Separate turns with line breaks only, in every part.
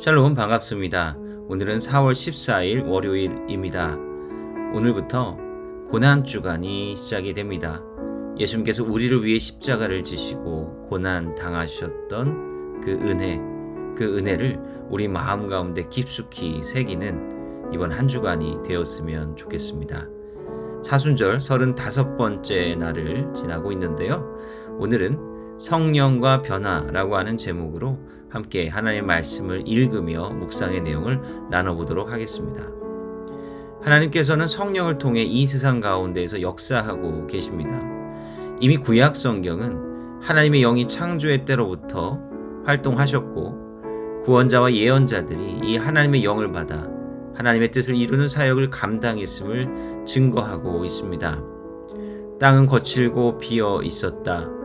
샬롬 반갑습니다. 오늘은 4월 14일 월요일입니다. 오늘부터 고난 주간이 시작이 됩니다. 예수님께서 우리를 위해 십자가를 지시고 고난 당하셨던 그 은혜, 그 은혜를 우리 마음 가운데 깊숙이 새기는 이번 한 주간이 되었으면 좋겠습니다. 사순절 35번째 날을 지나고 있는데요. 오늘은 성령과 변화라고 하는 제목으로 함께 하나님의 말씀을 읽으며 묵상의 내용을 나눠보도록 하겠습니다. 하나님께서는 성령을 통해 이 세상 가운데에서 역사하고 계십니다. 이미 구약 성경은 하나님의 영이 창조의 때로부터 활동하셨고 구원자와 예언자들이 이 하나님의 영을 받아 하나님의 뜻을 이루는 사역을 감당했음을 증거하고 있습니다. 땅은 거칠고 비어 있었다.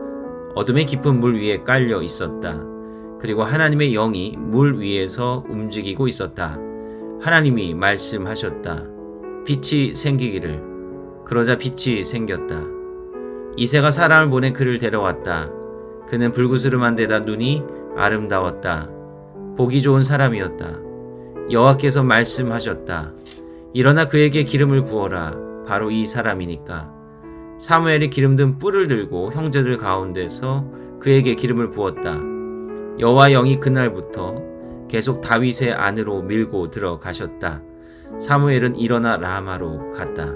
어둠의 깊은 물 위에 깔려 있었다. 그리고 하나님의 영이 물 위에서 움직이고 있었다. 하나님이 말씀하셨다. 빛이 생기기를. 그러자 빛이 생겼다. 이새가 사람을 보내 그를 데려왔다. 그는 불구스름한 데다 눈이 아름다웠다. 보기 좋은 사람이었다. 여호와께서 말씀하셨다. 일어나 그에게 기름을 부어라. 바로 이 사람이니까. 사무엘이 기름든 뿔을 들고 형제들 가운데서 그에게 기름을 부었다. 여호와 영이 그날부터 계속 다윗의 안으로 밀고 들어가셨다. 사무엘은 일어나 라마로 갔다.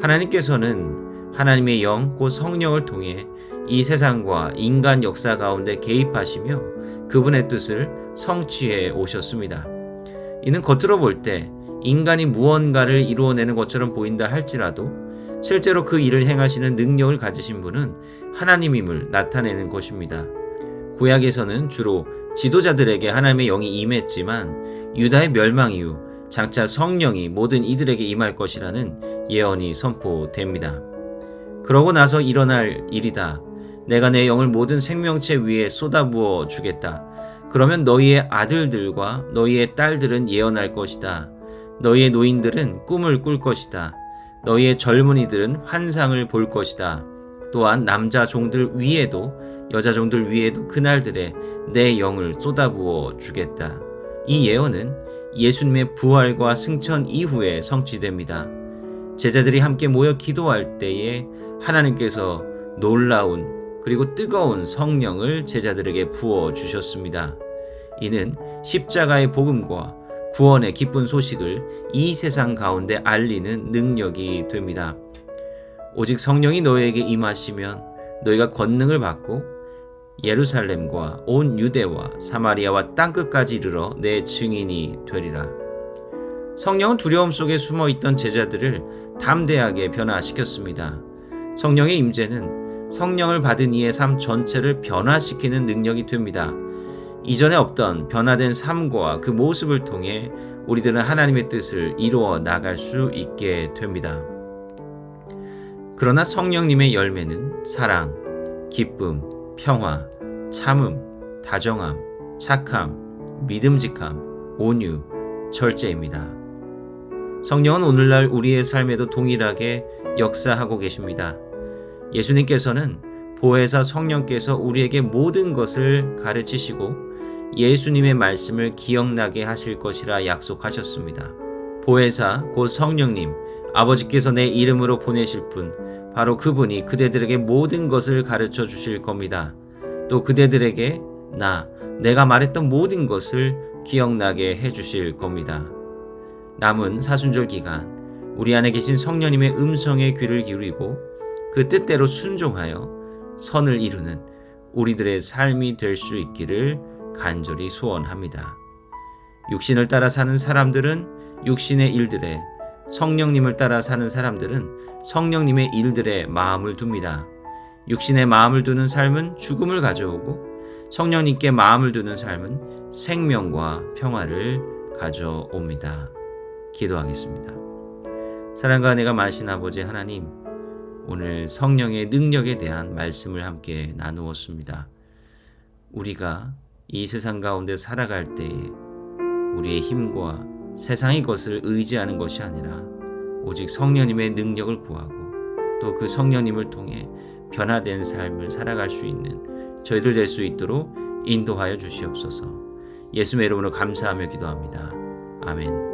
하나님께서는 하나님의 영, 곧 성령을 통해 이 세상과 인간 역사 가운데 개입하시며 그분의 뜻을 성취해 오셨습니다. 이는 겉으로 볼 때 인간이 무언가를 이루어내는 것처럼 보인다 할지라도 실제로 그 일을 행하시는 능력을 가지신 분은 하나님임을 나타내는 것입니다. 구약에서는 주로 지도자들에게 하나님의 영이 임했지만 유다의 멸망 이후 장차 성령이 모든 이들에게 임할 것이라는 예언이 선포됩니다. 그러고 나서 일어날 일이다. 내가 내 영을 모든 생명체 위에 쏟아부어 주겠다. 그러면 너희의 아들들과 너희의 딸들은 예언할 것이다. 너희의 노인들은 꿈을 꿀 것이다. 너희의 젊은이들은 환상을 볼 것이다. 또한 남자 종들 위에도 여자 종들 위에도 그날들에 내 영을 쏟아부어 주겠다. 이 예언은 예수님의 부활과 승천 이후에 성취됩니다. 제자들이 함께 모여 기도할 때에 하나님께서 놀라운 그리고 뜨거운 성령을 제자들에게 부어 주셨습니다. 이는 십자가의 복음과 구원의 기쁜 소식을 이 세상 가운데 알리는 능력이 됩니다. 오직 성령이 너희에게 임하시면 너희가 권능을 받고 예루살렘과 온 유대와 사마리아와 땅끝까지 이르러 내 증인이 되리라. 성령은 두려움 속에 숨어 있던 제자들을 담대하게 변화시켰습니다. 성령의 임재는 성령을 받은 이의 삶 전체를 변화시키는 능력이 됩니다. 이전에 없던 변화된 삶과 그 모습을 통해 우리들은 하나님의 뜻을 이루어 나갈 수 있게 됩니다. 그러나 성령님의 열매는 사랑, 기쁨, 평화, 참음, 다정함, 착함, 믿음직함, 온유, 절제입니다. 성령은 오늘날 우리의 삶에도 동일하게 역사하고 계십니다. 예수님께서는 보혜사 성령께서 우리에게 모든 것을 가르치시고 예수님의 말씀을 기억나게 하실 것이라 약속하셨습니다. 보혜사 곧 성령님 아버지께서 내 이름으로 보내실 분 바로 그분이 그대들에게 모든 것을 가르쳐 주실 겁니다. 또 그대들에게 나 내가 말했던 모든 것을 기억나게 해 주실 겁니다. 남은 사순절 기간 우리 안에 계신 성령님의 음성에 귀를 기울이고 그 뜻대로 순종하여 선을 이루는 우리들의 삶이 될 수 있기를 간절히 소원합니다. 육신을 따라 사는 사람들은 육신의 일들에 성령님을 따라 사는 사람들은 성령님의 일들에 마음을 둡니다. 육신의 마음을 두는 삶은 죽음을 가져오고 성령님께 마음을 두는 삶은 생명과 평화를 가져옵니다. 기도하겠습니다. 사랑과 내가 마신 아버지 하나님, 오늘 성령의 능력에 대한 말씀을 함께 나누었습니다. 우리가 이 세상 가운데 살아갈 때에 우리의 힘과 세상의 것을 의지하는 것이 아니라 오직 성령님의 능력을 구하고 또 그 성령님을 통해 변화된 삶을 살아갈 수 있는 저희들 될 수 있도록 인도하여 주시옵소서. 예수의 이름으로 감사하며 기도합니다. 아멘.